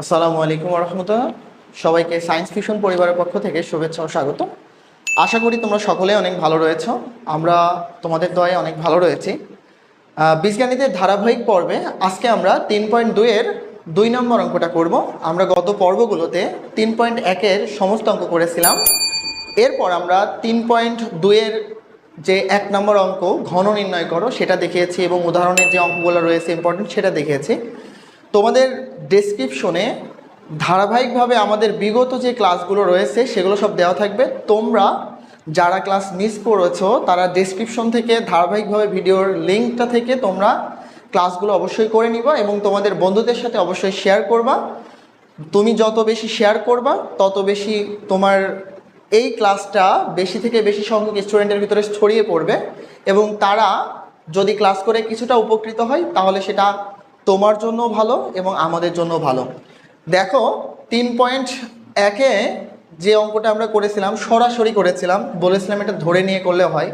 আসসালামু আলাইকুম রহমতুল্লাহ সবাইকে সায়েন্স ফিউশন পরিবারের পক্ষ থেকে শুভেচ্ছা ও স্বাগত আশা করি তোমরা সকলে অনেক ভালো রয়েছ। আমরা তোমাদের দয়ে অনেক ভালো রয়েছি। বীজগণিতের ধারাবাহিক পর্বে আজকে আমরা তিন পয়েন্ট দুইয়ের দুই নম্বর অঙ্কটা করব। আমরা গত পর্বগুলোতে তিন পয়েন্ট একের সমস্ত অঙ্ক করেছিলাম। এরপর আমরা তিন পয়েন্ট দুইয়ের যে এক নম্বর অঙ্ক, ঘন নির্ণয় করো, সেটা দেখিয়েছি এবং উদাহরণের যে অঙ্কগুলো রয়েছে ইম্পর্টেন্ট সেটা দেখিয়েছি। তোমাদের ডেসক্রিপশনে ধারাবাহিকভাবে আমাদের বিগত যে ক্লাসগুলো রয়েছে, সেগুলো সব দেওয়া থাকবে। তোমরা যারা ক্লাস মিস করেছ, তারা ডেসক্রিপশন থেকে ধারাবাহিকভাবে ভিডিওর লিঙ্কটা থেকে তোমরা ক্লাসগুলো অবশ্যই করে নিবা এবং তোমাদের বন্ধুদের সাথে অবশ্যই শেয়ার করবা। তুমি যত বেশি শেয়ার করবা, তত বেশি তোমার এই ক্লাসটা বেশি থেকে বেশি সংখ্যক স্টুডেন্টের ভিতরে ছড়িয়ে পড়বে এবং তারা যদি ক্লাস করে কিছুটা উপকৃত হয়, তাহলে সেটা তোমার জন্য ভালো এবং আমাদের জন্য ভালো। দেখো, তিন পয়েন্ট একে যে অঙ্কটা আমরা করেছিলাম, সরাসরি করেছিলাম, বলেছিলাম এটা ধরে নিয়ে করলে হয়।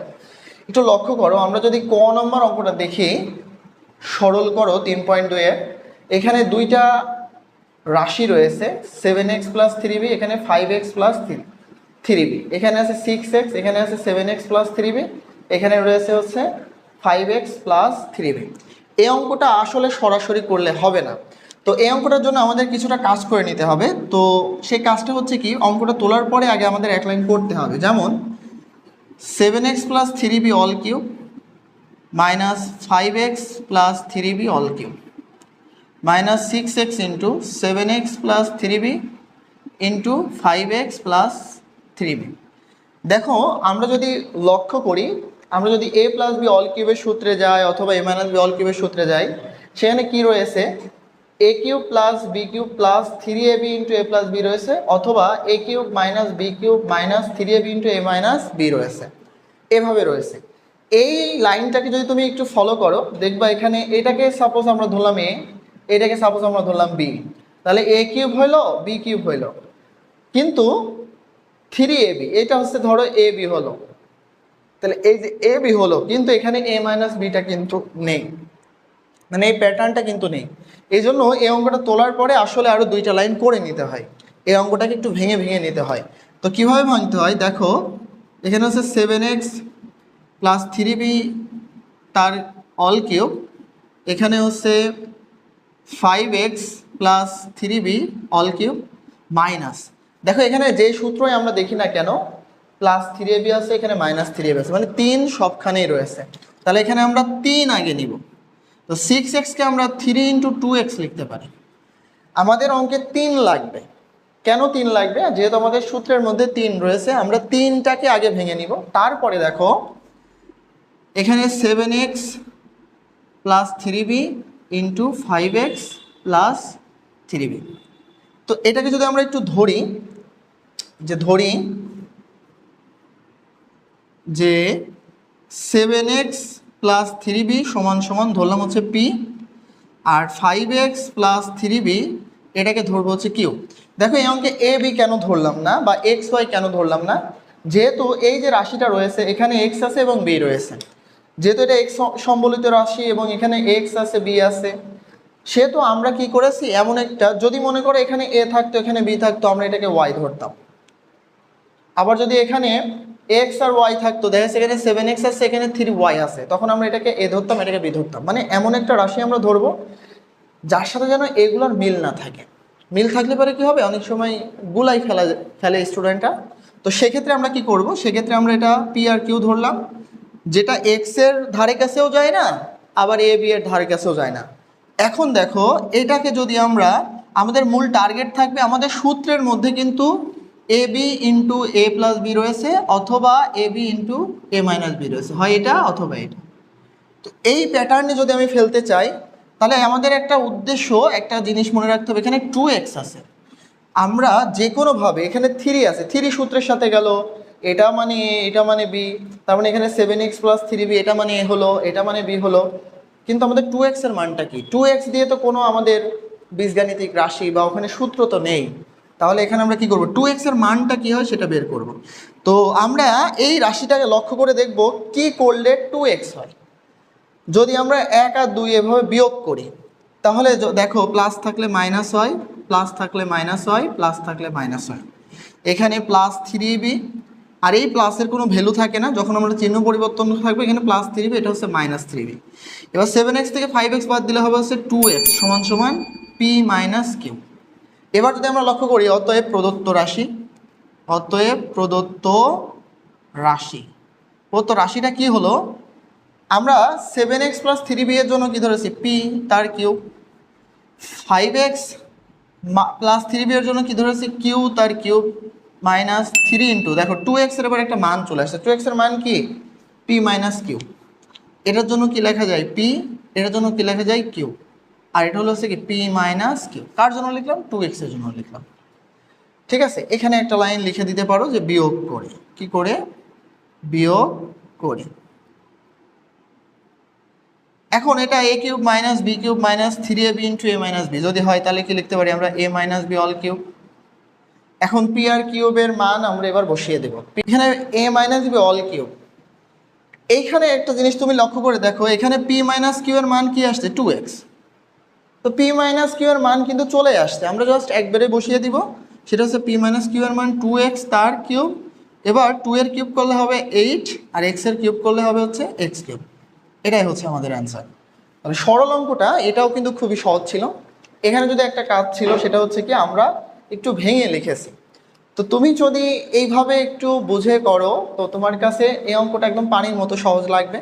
একটু লক্ষ্য করো, আমরা যদি ক নম্বর অঙ্কটা দেখি, সরল করো তিন পয়েন্ট দুয়ে এখানে দুইটা রাশি রয়েছে seven X plus three B এখানে five X plus three B এখানে আছে সিক্স এক্স এখানে আছে seven X plus three B এখানে রয়েছে হচ্ছে five X plus three B এই অঙ্কটা আসলে সরাসরি করলে হবে না। তো এই অঙ্কটার জন্য আমাদের কিছুটা কাজ করে নিতে হবে। তো সেই কাজটা হচ্ছে কি, অঙ্কটা তোলার পরে আগে আমাদের এক লাইন করতে হবে। যেমন seven X plus three B whole cube minus five X plus three B whole cube minus six X into seven X plus three B into five X plus three B দেখো, আমরা যদি লক্ষ্য করি আমরা যদি এ প্লাস বি অল কিউবের সূত্রে যাই অথবা এ মাইনাস বি অল কিউবের সূত্রে যাই, সেখানে কি রয়েছে? A cube plus B cube plus three A B into A plus B রয়েছে, অথবা A cube minus B cube minus three A B into A minus B রয়েছে। এভাবে রয়েছে। এই লাইনটাকে যদি তুমি একটু ফলো করো, দেখবা এখানে এটাকে সাপোজ আমরা ধরলাম এ এটাকে সাপোজ আমরা ধরলাম বি তাহলে এ কিউব হইল বি কিউব হইল। কিন্তু থ্রি এ বি এটা হচ্ছে ধরো এ বি হলো। তাহলে এই যে এ বি হলো, কিন্তু এখানে এ মাইনাস বিটা কিন্তু নেই। মানে এই প্যাটার্নটা কিন্তু নেই। এই জন্য এই অঙ্কটা তোলার পরে আসলে আরও দুইটা লাইন করে নিতে হয়। এই অঙ্কটাকে একটু ভেঙে ভেঙে নিতে হয়। তো কীভাবে ভাঙতে হয়? দেখো, এখানে হচ্ছে seven X plus three B তার অল কিউব এখানে হচ্ছে five X plus three B whole cube minus দেখো, এখানে যে সূত্রই আমরা দেখি না কেন প্লাস থ্রি বি আছে, এখানে মাইনাস থ্রি বি আছে। মানে তিন সবখানেই রয়েছে। তাহলে এখানে আমরা তিন আগে নিব। তো সিক্স এক্সকে আমরা থ্রি ইন্টু টু এক্স লিখতে পারি। আমাদের অঙ্কে তিন লাগবে। কেন তিন লাগবে? যেহেতু আমাদের সূত্রের মধ্যে তিন রয়েছে, আমরা তিনটাকে আগে ভেঙে নিব। তারপরে দেখো, এখানে seven X plus three B into five X plus three B তো এটাকে যদি আমরা একটু ধরি, যে ধরি যে seven X plus three B সমান সমান ধরলাম হচ্ছে পি আর five X plus three B এটাকে ধরবো হচ্ছে কিউ দেখো এই অঙ্কে এ বি কেন ধরলাম না বা এক্স ওয়াই কেন ধরলাম না? যেহেতু এই যে রাশিটা রয়েছে, এখানে এক্স আছে এবং বি রয়েছে। যেহেতু এটা এক্স সম্বলিত রাশি এবং এখানে এক্স আছে বি আছে, সেহেতু আমরা কি করেছি? এমন একটা, যদি মনে করো এখানে এ থাকতো, এখানে বি থাকতো, আমরা এটাকে ওয়াই ধরতাম। আবার যদি এখানে এক্স আর ওয়াই থাকতো, দেখা সেখানে সেভেন এক্স আর সেখানে থ্রি ওয়াই আছে। তখন আমরা এটাকে এ ধরতাম, এটাকে বি ধরতাম। মানে এমন একটা রাশি আমরা ধরবো, যার সাথে যেন এগুলোর মিল না থাকে। মিল থাকলে পরে কি হবে? অনেক সময় গুলাই ফেলা, ফেলে স্টুডেন্টরা তো সেক্ষেত্রে আমরা কি করব? সেক্ষেত্রে আমরা এটা পি আর কিউ ধরলাম, যেটা এক্সের ধারে কাছেও যায় না, আবার এ বি এর ধারে কাছেও যায় না। এখন দেখো, এটাকে যদি আমরা, আমাদের মূল টার্গেট থাকবে আমাদের সূত্রের মধ্যে কিন্তু A B into A plus B রয়েছে অথবা A B into A minus B রয়েছে। হয় এটা অথবা এটা। তো এই প্যাটার্নে যদি আমি ফেলতে চাই, তাহলে আমাদের একটা উদ্দেশ্য, একটা জিনিস মনে রাখতে হবে। এখানে টু এক্স আছে। আমরা যে কোনোভাবে এখানে থ্রি আছে। থ্রি সূত্রের সাথে গেল, এটা মানে এ এটা মানে বি তার মানে এখানে seven X plus three B এটা মানে এ হলো, এটা মানে বি হলো। কিন্তু আমাদের টু এক্সের মানটা কি? টু এক্স দিয়ে তো কোনো আমাদের বীজগাণিতিক রাশি বা ওখানে সূত্র তো নেই। তাহলে এখানে আমরা কি করব? টু এক্সের মানটা কি হয় সেটা বের করব। তো আমরা এই রাশিটাকে লক্ষ্য করে দেখব কি করলে টু এক্স হয়। যদি আমরা এক আর দুই এভাবে বিয়োগ করি, তাহলে দেখো প্লাস থাকলে মাইনাস হয় প্লাস থাকলে মাইনাস হয় প্লাস থাকলে মাইনাস হয়। এখানে প্লাস থ্রি বি আর এই প্লাসের কোনো ভ্যালু থাকে না, যখন আমরা চিহ্ন পরিবর্তন থাকবে, এখানে প্লাস থ্রি বি এটা হচ্ছে মাইনাস থ্রি বি এবার সেভেন এক্স থেকে ফাইভ এক্স বাদ দিলে হবে হচ্ছে টু এক্স সমান সমান পি মাইনাস কিউ এবার যদি আমরা লক্ষ্য করি, অতএব প্রদত্ত রাশি, অতএব প্রদত্ত রাশি। প্রদত্ত রাশিটা কি হলো? আমরা seven x plus three b এর জন্য কি ধরেছি? পি তার cube five x plus three b এর জন্য কি ধরেছি? কিউ তার কিউব মাইনাস থ্রি ইন্টু দেখো টু এক্সের এবার একটা মান চলে আসছে। টু এক্সের মান কি? পি মাইনাস কিউ এটার জন্য কি লেখা যায়? পি এটার জন্য কি লেখা যায়? কিউ আর এটা হলো হচ্ছে কি পি মাইনাস কিউ কার জন্য লিখলাম? টু এক্সের জন্য লিখলাম। ঠিক আছে? এখানে একটা লাইন লিখে দিতে পারো যে বিয়োগ করে। কি করে? বিয়োগ করে। এখন এটা a cube minus b cube minus three a b into a minus b যদি হয় তাহলে কি লিখতে পারি আমরা? A minus b all cube এখন পি আর কিউবের মান আমরা এবার বসিয়ে দেব। এখানে a minus b all cube এইখানে একটা জিনিস তুমি লক্ষ্য করে দেখো, এখানে পি মাইনাস কিউ এর মান কি আসছে? টু এক্স তো পি মাইনাস কিউ এর মান কিন্তু চলে আসছে। আমরা জাস্ট একবারে বসিয়ে দিব। সেটা হচ্ছে পি মাইনাস কিউ এর মান টু এক্স তার কিউব। এবার টু এর কিউব করলে হবে এইট আর এক্সের কিউব করলে হবে হচ্ছে এক্স কিউব। এটাই হচ্ছে আমাদের অ্যান্সার তাহলে সরল অঙ্কটা, এটাও কিন্তু খুবই সহজ ছিল। এখানে যদি একটা কাজ ছিল, সেটা হচ্ছে কি আমরা একটু ভেঙে লিখেছি। তো তুমি যদি এইভাবে একটু বুঝে করো, তো তোমার কাছে এই অঙ্কটা একদম পানির মতো সহজ লাগবে।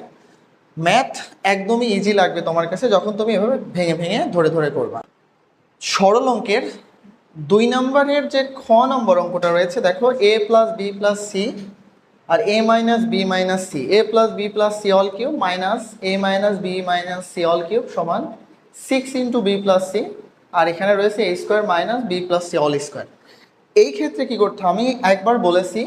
ম্যাথ একদমই ইজি লাগবে তোমার কাছে যখন তুমি এভাবে ভেঙে ভেঙে ধরে ধরে করবা। সরল অঙ্কের দুই নম্বরের যে খ নম্বর অঙ্কটা রয়েছে, দেখো a plus b plus c R a minus b minus c a plus b plus c all cube minus a minus b minus c all cube সমান six into b plus c আর এখানে রয়েছে a square minus b plus c all square এই ক্ষেত্রে কি করতে? আমি একবার বলেছি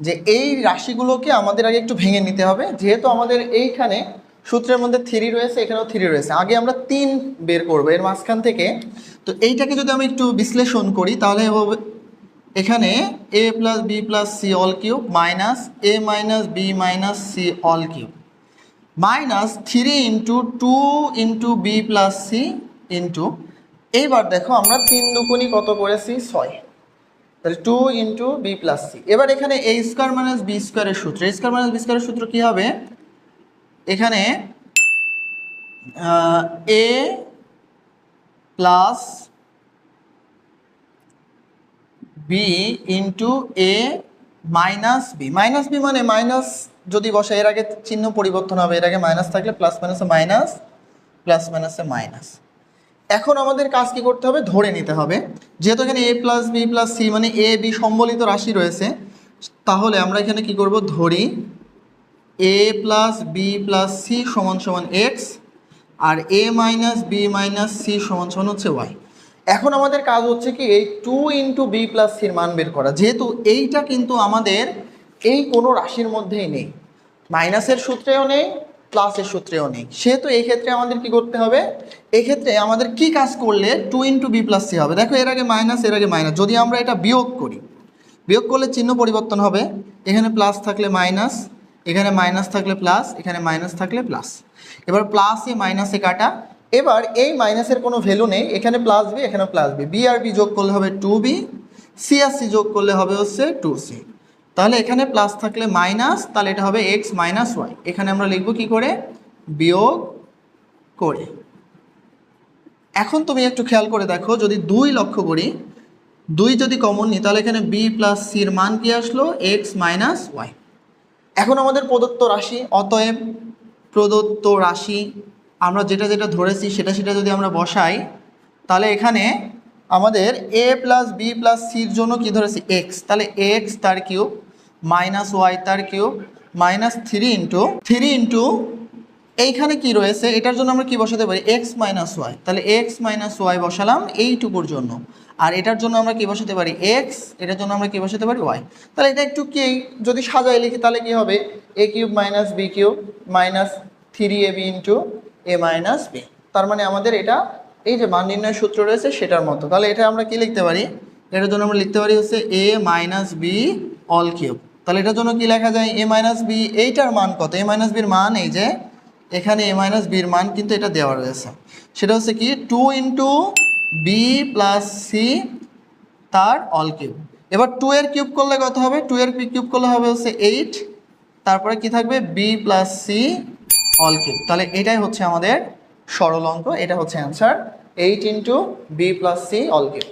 যে এই রাশিগুলোকে আমাদের আগে একটু ভেঙে নিতে হবে। যেহেতু আমাদের এইখানে সূত্রের মধ্যে থ্রি রয়েছে, এখানেও থ্রি রয়েছে। আগে আমরা তিন বের করব, এর মাঝখান থেকে। তো এইটাকে যদি আমি একটু বিশ্লেষণ করি, তাহলে এখানে a plus b plus c all cube minus a minus b minus c all cube minus three into two into b plus c into এইবার দেখো আমরা তিন দুকুনি কত করেছি? ছয়। তাহলে two into b plus c এবার এখানে এ স্কোয়ার মাইনাস বি স্কোয়ারের সূত্র। এ স্কোয়ার মাইনাস বি স্কোয়ারের সূত্র কী হবে? এখানে a plus b into a minus b minus b মানে মাইনাস যদি বসে, এর আগে চিহ্ন পরিবর্তন হবে, এর আগে মাইনাস থাকলে প্লাস মাইনাসে মাইনাস প্লাস মাইনাসে মাইনাস এখন আমাদের কাজ কি করতে হবে? ধরে নিতে হবে। যেহেতু এখানে a plus b plus c মানে এ বি সম্বলিত রাশি রয়েছে, তাহলে আমরা এখানে কি করব? ধরি a plus b plus c সমান সমান x R a minus b minus c সমান সমান হচ্ছে ওয়াই এখন আমাদের কাজ হচ্ছে কি এই টু ইন্টু বি প্লাস সির মান বের করা। যেহেতু এইটা কিন্তু আমাদের এই কোনো রাশির মধ্যেই নেই। মাইনাসের সূত্রেও নেই প্লাসের সূত্রেও নেই সেহেতু এই ক্ষেত্রে আমাদের কি করতে হবে? এক্ষেত্রে আমাদের কি কাজ করলে two into b plus c হবে? দেখো, এর আগে মাইনাস এর আগে মাইনাস যদি আমরা এটা বিয়োগ করি, বিয়োগ করলে চিহ্ন পরিবর্তন হবে। এখানে প্লাস থাকলে মাইনাস এখানে মাইনাস থাকলে প্লাস এখানে মাইনাস থাকলে প্লাস এবার প্লাসে মাইনাসে কাটা। এবার এই মাইনাসের কোনো ভ্যালু নেই। এখানে প্লাস বি এখানে প্লাস বি বি আর বি যোগ করলে হবে টু বি সি আর সি যোগ করলে হবে হচ্ছে টু সি তাহলে এখানে প্লাস থাকলে মাইনাস তাহলে এটা হবে এক্স মাইনাস ওয়াই এখানে আমরা লিখব কি করে? বিয়োগ করে। এখন তুমি একটু খেয়াল করে দেখো, যদি দুই লক্ষ্য করি, দুই যদি কমন নিই, তাহলে এখানে বি প্লাস সির মান কি আসলো? এক্স মাইনাস ওয়াই এখন আমাদের প্রদত্ত রাশি, অতএব প্রদত্ত রাশি, আমরা যেটা যেটা ধরেছি, সেটা সেটা যদি আমরা বসাই, তাহলে এখানে আমাদের এ প্লাস বি প্লাস সির জন্য কি ধরেছি? এক্স তাহলে এক্স তার কিউব মাইনাস ওয়াই তার cube minus three into three into এইখানে কি রয়েছে? এটার জন্য আমরা কি বসাতে পারি? এক্স মাইনাস ওয়াই তাহলে এক্স মাইনাস ওয়াই বসালাম এইটুকুর জন্য। আর এটার জন্য আমরা কি বসাতে পারি? এক্স এটার জন্য আমরা কি বসাতে পারি? ওয়াই তাহলে এটা একটু কি? যদি সাজাই লিখি, তাহলে কি হবে? A cube minus b cube minus three a b into a minus b তার মানে আমাদের এটা, এই যে মান নির্ণয় সূত্র রয়েছে, সেটার মতো। তাহলে এটা আমরা কি লিখতে পারি? এটার জন্য আমরা লিখতে পারি হচ্ছে a minus b all cube তাহলে এটার জন্য কি লেখা যায়? এ মাইনাস বি এইটার মান কত? এ মাইনাস বির মান এই যে, এখানে এ মাইনাস বির মান কিন্তু এটা দেওয়া রয়েছে। সেটা হচ্ছে কি two into b plus c তার অল কিউব এবার টু এর কিউব করলে কত হবে? টু এর কিউব করলে হবে হচ্ছে এইট তারপরে কি থাকবে? B plus c all cube তাহলে এটাই হচ্ছে আমাদের সরল অঙ্ক। এটা হচ্ছে answer eight into b plus c all cube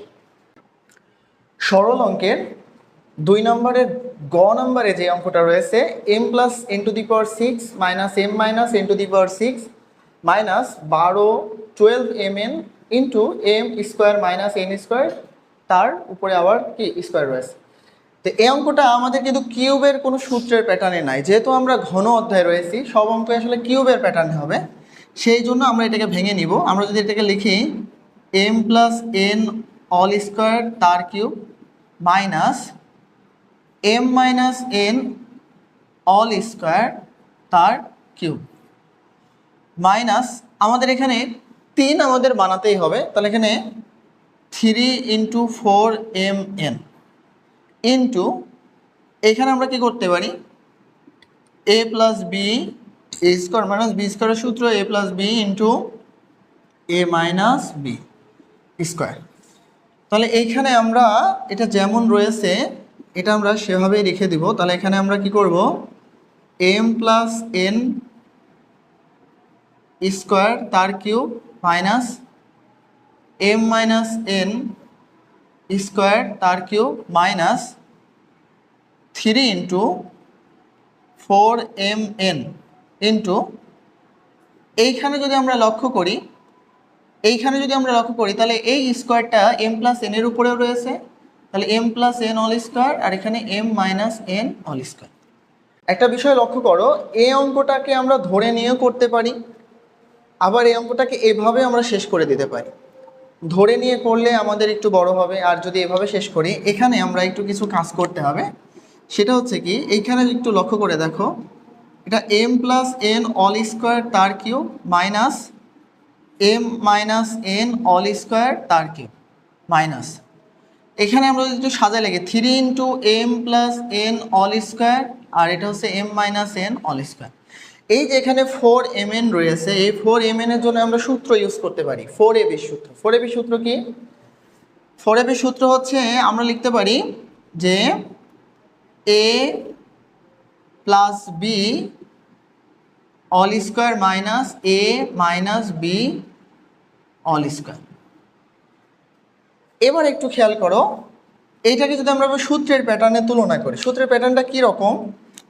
সরল অঙ্কের দুই নম্বরের গ নম্বরে যে অঙ্কটা রয়েছে m plus n to the power six minus m minus n to the power six minus বারো twelve m n into m square minus n square তার উপরে আবার কি স্কোয়ার রয়েছে। তো এই অঙ্কটা আমাদের কিন্তু কিউবের কোনো সূত্রের প্যাটার্নে নাই। যেহেতু আমরা ঘন অধ্যায় রয়েছি, সব অঙ্ক আসলে কিউবের প্যাটার্নে হবে। সেই জন্য আমরা এটাকে ভেঙে নিব। আমরা যদি এটাকে লিখি m plus n all square তার cube minus m minus n all square তার কিউব। মাইনাস আমাদের এখানে তিন আমাদের বানাতেই হবে, তাহলে এখানে three into four m n into এখানে আমরা কি করতে পারি? A plus b a square minus b স্কোয়ারের সূত্র a plus b into a minus b square তাহলে এইখানে আমরা, এটা যেমন রয়েছে এটা আমরা সেভাবেই রেখে দিব। তাহলে এখানে আমরা কি করব? এম প্লাস এন স্কোয়ার তার cube minus m minus n square তার cube minus three into four m n into এইখানে যদি আমরা লক্ষ্য করি, এইখানে যদি আমরা লক্ষ্য করি, তাহলে এই স্কোয়ারটা এম প্লাস এন এর উপরেও রয়েছে। তাহলে m plus n all square আর এখানে m minus n all square একটা বিষয় লক্ষ্য করো এই অঙ্কটাকে আমরা ধরে নিয়েও করতে পারি, আবার এই অঙ্কটাকে এভাবে আমরা শেষ করে দিতে পারি। ধরে নিয়ে করলে আমাদের একটু বড় হবে, আর যদি এভাবে শেষ করি, এখানে আমরা একটু কিছু কাজ করতে হবে। সেটা হচ্ছে কি, এইখানে একটু লক্ষ্য করে দেখো, এটা m plus n all square তার cube minus m minus n all square তার কিউ মাইনাস এখানে আমরা যদি একটু সাজায় লাগে three into m plus n all square আর এটা হচ্ছে m minus n all square এই যে এখানে ফোর এম এন রয়েছে, এই ফোর এম এর জন্য আমরা সূত্র ইউজ করতে পারি ফোর এ সূত্র। ফোর এ সূত্র কি? ফোর এ সূত্র হচ্ছে, আমরা লিখতে পারি যে a plus b all square minus a minus b all square এবার একটু খেয়াল করো, এইটাকে যদি আমরা সূত্রের প্যাটার্নে তুলনা করি, সূত্রের প্যাটার্নটা কী রকম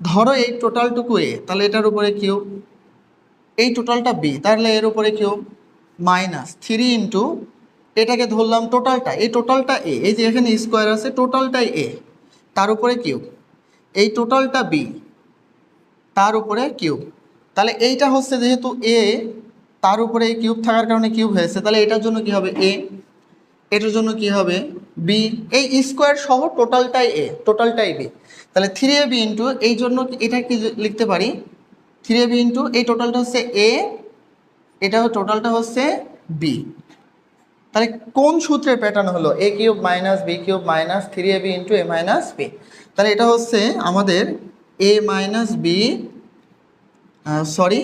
ধরো এই টোটালটুকু এ তাহলে এটার উপরে কিউ? এই টোটালটা বি তাহলে এর উপরে কিউ? মাইনাস থ্রি ইন্টু, এটাকে ধরলাম টোটালটা এই টোটালটা এ এই যে এখানে স্কোয়ার আছে টোটালটাই এ তার উপরে কিউ? এই টোটালটা বি তার উপরে কিউব তাহলে এইটা হচ্ছে যেহেতু এ তার উপরে এই কিউব থাকার কারণে কিউব হয়েছে, তাহলে এটার জন্য কি হবে? এ এটার জন্য কি হবে? বি এই স্কোয়ার সহ টোটালটাই এ টোটালটাই বি তাহলে থ্রি এ বি ইন্টু এই জন্য এটা কি লিখতে পারি? থ্রি এ বি ইন্টু এই টোটালটা হচ্ছে এ এটা টোটালটা হচ্ছে বি তাহলে কোন সূত্রের প্যাটার্ন হলো? A cube minus b cube minus three a b into a minus b তাহলে এটা হচ্ছে আমাদের এ মাইনাস বি সরি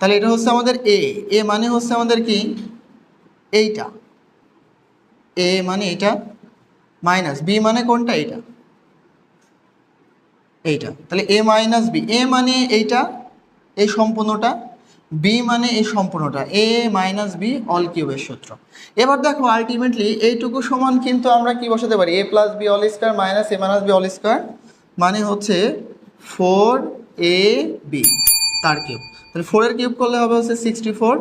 তাহলে এটা হচ্ছে আমাদের এ এ মানে হচ্ছে আমাদের কি? এইটা। এ মানে এটা মাইনাস বি মানে কোনটা? এইটা। এইটা। তাহলে এ মাইনাস বি এ মানে এইটা, এই সম্পূর্ণটা। বি মানে এই সম্পূর্ণটা। এ মাইনাস বি অল কিউবের সূত্র। এবার দেখো আলটিমেটলি এইটুকু সমান কিন্তু আমরা কি বসাতে পারি? A plus b all square minus a minus b all square মানে হচ্ছে ফোর এ বি তার কিউব তাহলে ফোরের কিউব করলে হবে হচ্ছে সিক্সটি ফোর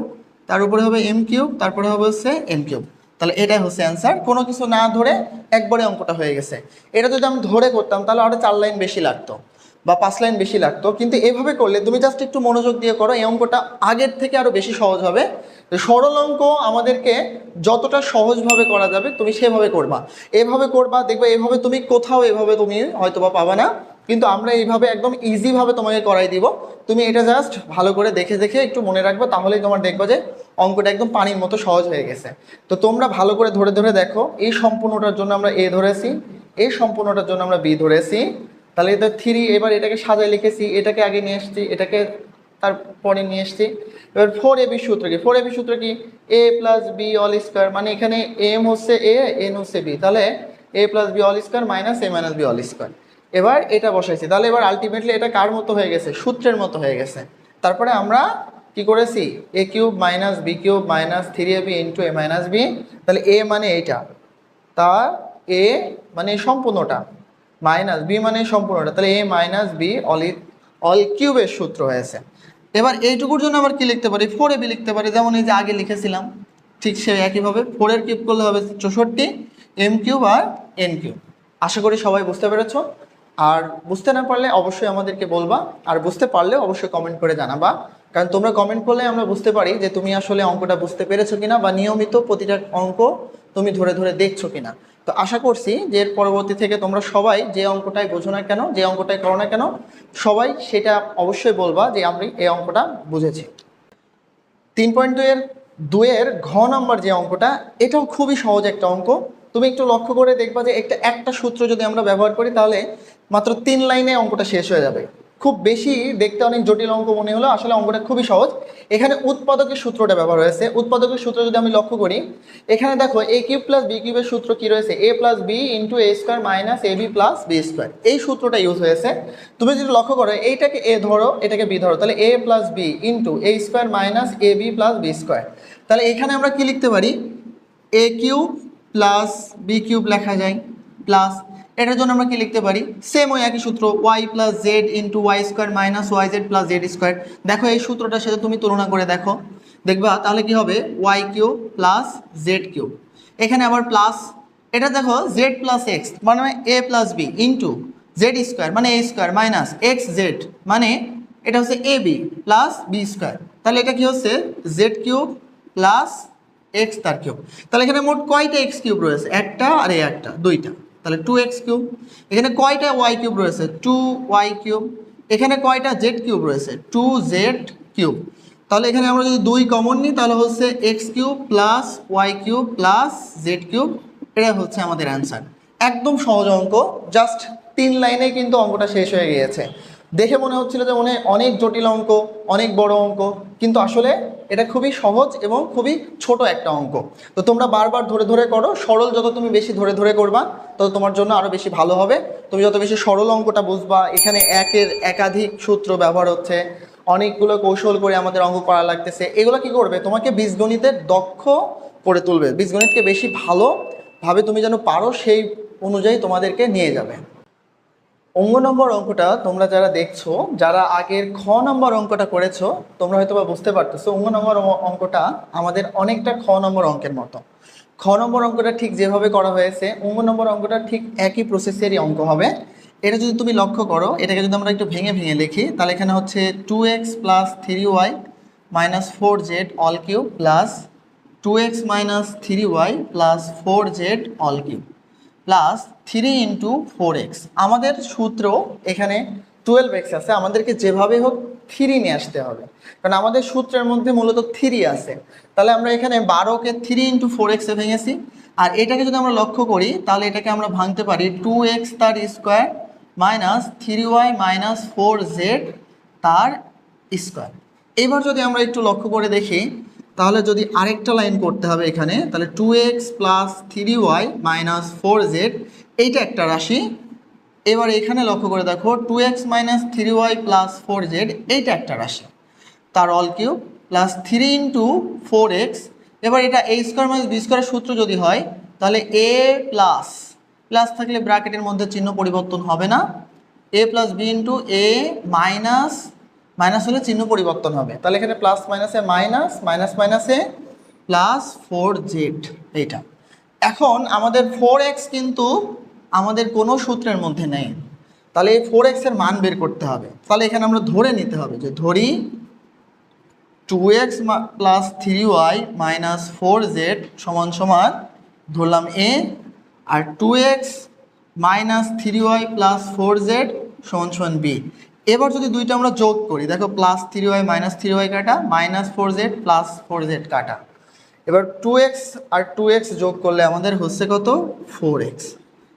তার উপরে হবে এম কিউব তারপরে হবে হচ্ছে এন কিউব তাহলে এটাই হচ্ছে অ্যান্সার কোনো কিছু না ধরে একবারে অঙ্কটা হয়ে গেছে। এটা যদি আমি ধরে করতাম, তাহলে আরও চার লাইন বেশি লাগতো বা পাঁচ লাইন বেশি লাগতো। কিন্তু এভাবে করলে তুমি জাস্ট একটু মনোযোগ দিয়ে করো, এই অঙ্কটা আগের থেকে আরও বেশি সহজ হবে। সরল অঙ্ক আমাদেরকে যতটা সহজভাবে করা যাবে, তুমি সেভাবে করবা। এভাবে করবা, দেখবে এভাবে তুমি কোথাও এভাবে তুমি হয়তো বা পাবা না। কিন্তু আমরা এইভাবে একদম ইজিভাবে তোমাকে করাই দিব। তুমি এটা জাস্ট ভালো করে দেখে দেখে একটু মনে রাখবে, তাহলেই তোমার দেখবে যে অঙ্কটা একদম পানির মতো সহজ হয়ে গেছে। তো তোমরা ভালো করে ধরে ধরে দেখো, এই সম্পূর্ণটার জন্য আমরা এ ধরেছি, এই সম্পূর্ণটার জন্য আমরা বি ধরেছি। তাহলে এটা থ্রি, এবার এটাকে সাজায় লিখেছি, এটাকে আগে নিয়ে এসেছি, এটাকে তারপরে নিয়ে এসছি। এবার ফোর এ বি সূত্র কি? ফোর এ বি সূত্র কি? A plus b all square মানে এখানে এম হচ্ছে এ এন হচ্ছে বি তাহলে a plus b all square minus a minus b all square এবার এটা বসাইছি। তাহলে এবার আলটিমেটলি এটা কার মতো হয়ে গেছে? সূত্রের মতো হয়ে গেছে। তারপরে আমরা কি করেছি? A cube minus b cube minus three a b into a minus b তাহলে এ মানে এইটা। তার এ মানে সম্পূর্ণটা। মাইনাস বি মানে সম্পূর্ণটা। তাহলে a minus b all all কিউবের সূত্র হয়েছে। এবার এইটুকুর জন্য আবার কি লিখতে পারি? ফোর এ বি লিখতে পারি। যেমন এই যে আগে লিখেছিলাম, ঠিক সে একইভাবে ফোরের কিউব করলে হবে চৌষট্টি এম কিউব আর এন কিউব আশা করি সবাই বুঝতে পেরেছ। আর বুঝতে না পারলে অবশ্যই আমাদেরকে বলবা। আর বুঝতে পারলেও অবশ্যই কমেন্ট করে জানাবা। কারণ তোমরা কমেন্ট করলে আমরা বুঝতে পারি যে তুমি আসলে অঙ্কটা বুঝতে পেরেছ কিনা বা নিয়মিত প্রতিটা অঙ্ক তুমি ধরে ধরে দেখছ কিনা। তো আশা করছি যে এর পরবর্তী থেকে তোমরা সবাই যে অঙ্কটাই বোঝো না কেন, যে অঙ্কটাই করো না কেন, সবাই সেটা অবশ্যই বলবা যে আমি এই অঙ্কটা বুঝেছি। তিন পয়েন্ট দুইয়ের দুয়ের ঘ নম্বর যে অঙ্কটা, এটাও খুবই সহজ একটা অঙ্ক। তুমি একটু লক্ষ্য করে দেখবা যে একটা একটা সূত্র যদি আমরা ব্যবহার করি তাহলে মাত্র তিন লাইনে অঙ্কটা শেষ হয়ে যাবে। খুব বেশি দেখতে অনেক জটিল অঙ্ক মনে হলো আসলে অঙ্কটা খুবই সহজ। এখানে উৎপাদকের সূত্রটা ব্যবহার হয়েছে। উৎপাদকের সূত্র যদি আমি লক্ষ্য করি, এখানে দেখো এ কিউব প্লাস বি কিউবের সূত্র কি রয়েছে? A plus b into a square minus a b plus b square এই সূত্রটা ইউজ হয়েছে। তুমি যদি লক্ষ্য করো, এইটাকে এ ধরো, এটাকে বি ধরো, তাহলে a plus b into a square minus a b plus b square তাহলে এখানে আমরা কি লিখতে পারি? A cube plus b cube লেখা যায়। প্লাস এটার জন্য আমরা কি লিখতে পারি? সেম ওই একই সূত্র y plus z into y square minus y z plus z square দেখো এই সূত্রটার সাথে তুমি তুলনা করে দেখো। দেখবা, তাহলে কি হবে? Y cube plus z cube এখানে আবার প্লাস এটা দেখো জেড প্লাস এক্স মানে a plus b into z square মানে a square minus x z মানে এটা হচ্ছে a b plus b square তাহলে এটা কি হচ্ছে? জেড কিউব প্লাস এক্স তার কিউব তাহলে এখানে মোট কয়টা এক্স কিউব রয়েছে? একটা আর একটা, দুইটা। তাহলে টু এক্স কিউব এখানে কয়টা ওয়াই কিউব রয়েছে? টু ওয়াই কিউব এখানে কয়টা জেড কিউব রয়েছে? টু জেড কিউব তাহলে এখানে আমরা যদি দুই কমন নিই, তাহলে হচ্ছে x cube plus y cube plus z cube এটা হচ্ছে আমাদের অ্যান্সার একদম সহজ অঙ্ক জাস্ট তিন লাইনে কিন্তু অঙ্কটা শেষ হয়ে গিয়েছে। দেখে মনে হচ্ছিল যে মনে অনেক জটিল অঙ্ক, অনেক বড় অঙ্ক, কিন্তু আসলে এটা খুবই সহজ এবং খুবই ছোট একটা অঙ্ক। তো তোমরা বারবার ধরে ধরে করো, সরল যত তুমি বেশি ধরে ধরে করবা, তত তোমার জন্য আরও বেশি ভালো হবে। তুমি যত বেশি সরল অঙ্কটা বুঝবা, এখানে একের একাধিক সূত্র ব্যবহার হচ্ছে, অনেকগুলো কৌশল করে আমাদের অঙ্ক করা লাগতেছে। এগুলো কি করবে? তোমাকে বীজগণিতের দক্ষ করে তুলবে। বীজগণিতকে বেশি ভালোভাবে তুমি যেন পারো, সেই অনুযায়ী তোমাদেরকে নিয়ে যাবে। অঙ্গ নম্বর অঙ্কটা তোমরা যারা দেখছ, যারা আগের খ নম্বর অঙ্কটা করেছ, তোমরা হয়তো বা বুঝতে পারতেছো অঙ্গ নম্বর অঙ্কটা আমাদের অনেকটা খ নম্বর অঙ্কের মতো। খ নম্বর অঙ্কটা ঠিক যেভাবে করা হয়েছে, অঙ্গ নম্বর অঙ্কটা ঠিক একই প্রসেসেরই অঙ্ক হবে। এটা যদি তুমি লক্ষ্য করো, এটাকে যদি আমরা একটু ভেঙে ভেঙে লিখি তাহলে এখানে হচ্ছে two x plus three y minus four z all cube plus two x minus three y plus four z all cube plus three into four x আমাদের সূত্র এখানে টুয়েলভ এক্স আছে, আমাদেরকে যেভাবে হোক থ্রি নিয়ে আসতে হবে। কারণ আমাদের সূত্রের মধ্যে মূলত থ্রি আছে। তাহলে আমরা এখানে বারোকে থ্রি ইন্টু ফোর এক্সে ভেঙেছি। আর এটাকে যদি আমরা লক্ষ্য করি, তাহলে এটাকে আমরা ভাঙতে পারি টু এক্স তার square minus three y minus four z তার স্কোয়ার এবার যদি আমরা একটু লক্ষ্য করে দেখি তাহলে যদি আরেকটা লাইন করতে হবে এখানে, তাহলে two x plus three y minus four z এইটা একটা রাশি। এবার এখানে লক্ষ্য করে দেখো two x minus three y plus four z এইটা একটা রাশি। তার all cube plus three into four x এবার এটা এ স্কোয়ার মাইনাস বি স্কোয়ারের সূত্র যদি হয়, তাহলে এ প্লাস প্লাস থাকলে ব্র্যাকেটের মধ্যে চিহ্ন পরিবর্তন হবে না। A plus b into a minus minus হলে চিহ্ন পরিবর্তন হবে। তাহলে এখানে প্লাস মাইনাসে মাইনাস মাইনাস মাইনাসে প্লাস ফোর জেড এইটা। এখন আমাদের ফোর এক্স কিন্তু আমাদের কোনো সূত্রের মধ্যে নেই। তাহলে এই ফোর এক্সের মান বের করতে হবে। তাহলে এখানে আমরা ধরে নিতে হবে যে ধরি two x plus three y minus four z সমান সমান ধরলাম এ আর two x minus three y plus four z সমান সমান বি এবার যদি দুইটা আমরা যোগ করি, দেখো plus three y minus three y কাটা minus four z plus four z কাটা। এবার টু এক্স আর টু এক্স যোগ করলে আমাদের হচ্ছে কত? ফোর এক্স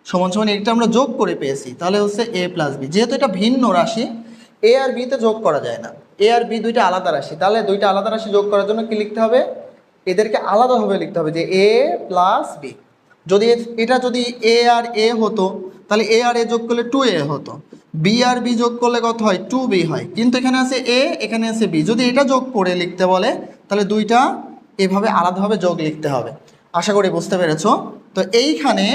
সমান সমান এটা আমরা যোগ করে পেয়েছি, তাহলে হচ্ছে এ প্লাস বি যেহেতু এটা ভিন্ন রাশি এ আর বিতে যোগ করা যায় না। এ আর বি দুইটা আলাদা রাশি, তাহলে দুইটা আলাদা রাশি যোগ করার জন্য কি লিখতে হবে? এদেরকে আলাদাভাবে লিখতে হবে যে এ প্লাস বি যদি এটা যদি এ আর এ হতো, তাহলে এ আর এ যোগ করলে টু এ হতো। বি আর বি যোগ করলে কত হয়? টু বি হয়। কিন্তু এখানে আছে এ এখানে আছে বি যদি এটা যোগ করে লিখতে বলে, তাহলে দুইটা এভাবে আলাদাভাবে যোগ লিখতে হবে। আশা করি বুঝতে পেরেছ? তো এইখানে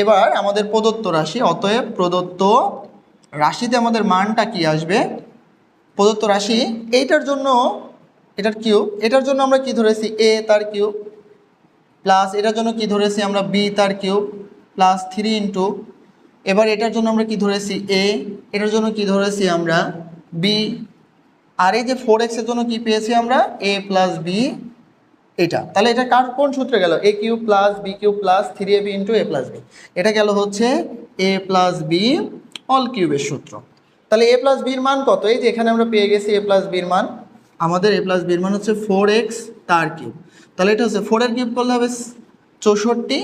এবার আমাদের প্রদত্ত রাশি, অতএব প্রদত্ত রাশিতে আমাদের মানটা কি আসবে? প্রদত্ত রাশি, এইটার জন্য এটার কিউব, এটার জন্য আমরা কি ধরেছি? এ তার কিউব প্লাস এটার জন্য কি ধরেছি আমরা? বি তার কিউব প্লাস থ্রি ইন্টু এবার এটার জন্য আমরা কি ধরেছি এ এটার জন্য কি ধরেছি আমরা বি আর এই যে ফোর এক্সের জন্য কি পেয়েছি আমরা? এ প্লাস বি এটা। তাহলে এটা কার, কোন সূত্রে গেল? A cube plus b cube plus three a b into a plus b এটা গেল হচ্ছে এ প্লাস বি অল কিউবের সূত্র। তাহলে এ প্লাস বির মান কত? এই যে এখানে আমরা পেয়ে গেছি এ প্লাস বির মান। আমাদের এ প্লাস বির মান হচ্ছে ফোর এক্স তার কিউব। তাহলে এটা হচ্ছে ফোরের কিউব করলে হবে চৌষট্টি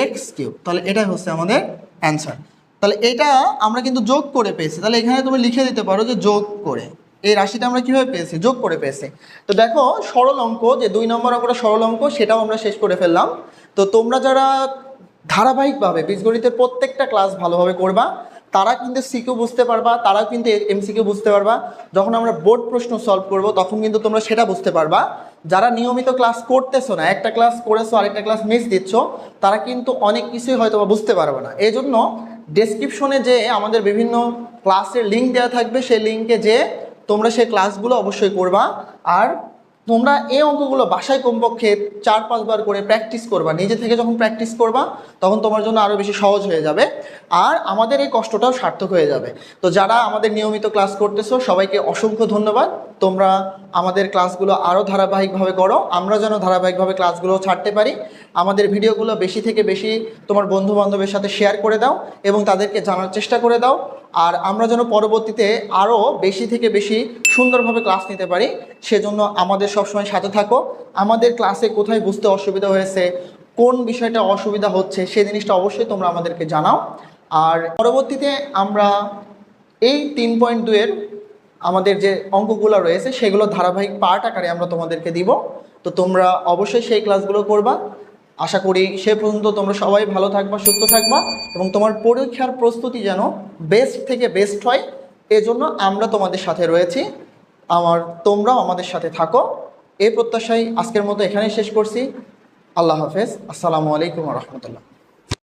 এক্স কিউব। তাহলে এটাই হচ্ছে আমাদের অ্যান্সার তাহলে এটা আমরা কিন্তু যোগ করে পেয়েছি। তাহলে এখানে তুমি লিখে দিতে পারো যে যোগ করে। এই রাশিটা আমরা কীভাবে পেয়েছি? যোগ করে পেয়েছি। তো দেখো, সরল অঙ্ক, যে দুই নম্বর অঙ্কটা সরল অঙ্ক, সেটাও আমরা শেষ করে ফেললাম। তো তোমরা যারা ধারাবাহিকভাবে বীজগণিতের প্রত্যেকটা ক্লাস ভালোভাবে করবা, তারা কিন্তু সিকিউ বুঝতে পারবা, তারাও কিন্তু এমসিকিউ বুঝতে পারবা। যখন আমরা বোর্ড প্রশ্ন সলভ করব, তখন কিন্তু তোমরা সেটা বুঝতে পারবা। যারা নিয়মিত ক্লাস করতেছো না, একটা ক্লাস করেছ, আরেকটা ক্লাস মিস দিচ্ছ, তারা কিন্তু অনেক কিছুই হয়তো বুঝতে পারবে না। এই জন্য ডেসক্রিপশনে যে আমাদের বিভিন্ন ক্লাসের লিঙ্ক দেওয়া থাকবে, সেই লিঙ্কে যে তোমরা সেই ক্লাসগুলো অবশ্যই করবা। আর তোমরা এই অঙ্কগুলো বাসায় কমপক্ষে চার, পাঁচবার করে প্র্যাকটিস করবা। নিজে থেকে যখন প্র্যাকটিস করবা, তখন তোমার জন্য আরও বেশি সহজ হয়ে যাবে। আর আমাদের এই কষ্টটাও সার্থক হয়ে যাবে। তো যারা আমাদের নিয়মিত ক্লাস করতেছো, সবাইকে অসংখ্য ধন্যবাদ। তোমরা আমাদের ক্লাসগুলো আরও ধারাবাহিকভাবে করো। আমরা যেন ধারাবাহিকভাবে ক্লাসগুলো ছাড়তে পারি। আমাদের ভিডিওগুলো বেশি থেকে বেশি তোমার বন্ধু বান্ধবের সাথে শেয়ার করে দাও এবং তাদেরকে জানার চেষ্টা করে দাও। আর আমরা যেন পরবর্তীতে আরও বেশি থেকে বেশি সুন্দরভাবে ক্লাস নিতে পারি, সেজন্য আমাদের সবসময় সাথে থাকো। আমাদের ক্লাসে কোথায় বুঝতে অসুবিধা হয়েছে, কোন বিষয়টা অসুবিধা হচ্ছে সেই জিনিসটা অবশ্যই তোমরা আমাদেরকে জানাও। আর পরবর্তীতে আমরা এই তিন পয়েন্ট দুয়ের আমাদের যে অঙ্কগুলো রয়েছে, সেগুলো ধারাবাহিক পার্ট আকারে আমরা তোমাদেরকে দিব। তো তোমরা অবশ্যই সেই ক্লাসগুলো করবা। আশা করি সে পর্যন্ত তোমরা সবাই ভালো থাকবা, সুস্থ থাকবা এবং তোমার পরীক্ষার প্রস্তুতি যেন বেস্ট থেকে বেস্ট হয়। এজন্য আমরা তোমাদের সাথে রয়েছি। আমার, তোমরাও আমাদের সাথে থাকো। এই প্রত্যাশাই আজকের মতো এখানেই শেষ করছি। আল্লাহ হাফেজ। আসসালামু আলাইকুম রহমতুল্লাহ।